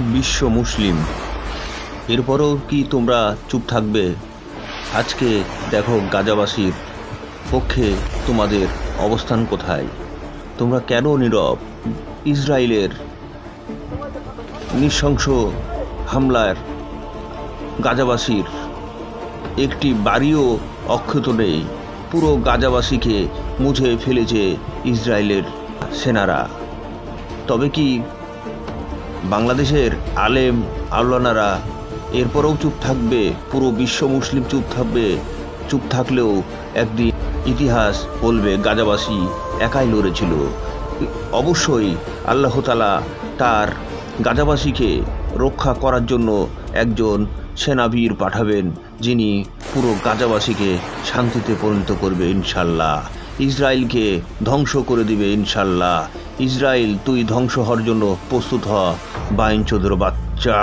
বিশ্ব মুসলিম। এরপরও কি তোমরা চুপ থাকবে? আজকে দেখো গাজাবাসীর পক্ষে তোমাদের অবস্থান কোথায়। তোমরা কেন নীরব? ইসরায়েলের নৃশংস হামলার গাজাবাসীর একটি বাড়িও অক্ষত নেই। পুরো গাজাবাসীকে মুছে ফেলেছে ইসরায়েলের সেনারা। তবে কি বাংলাদেশের আলেম আল্লানারা এরপরেও চুপ থাকবে, পুরো বিশ্ব মুসলিম চুপ থাকবে। চুপ থাকলেও একদিন ইতিহাস বলবে, গাজাবাসী একাই লড়েছিল। অবশ্যই আল্লাহ তালা তার গাজাবাসীকে রক্ষা করার জন্য একজন সেনাবীর পাঠাবেন, যিনি পুরো গাজাবাসীকে শান্তিতে পরিণত করবে ইনশাল্লাহ ইসরায়েলকে ধ্বংস করে দিবে, ইনশাল্লাহ। ইসরায়েল, তুই ধ্বংস হওয়ার জন্য প্রস্তুত হ বাইন চোদ্র বাচ্চা।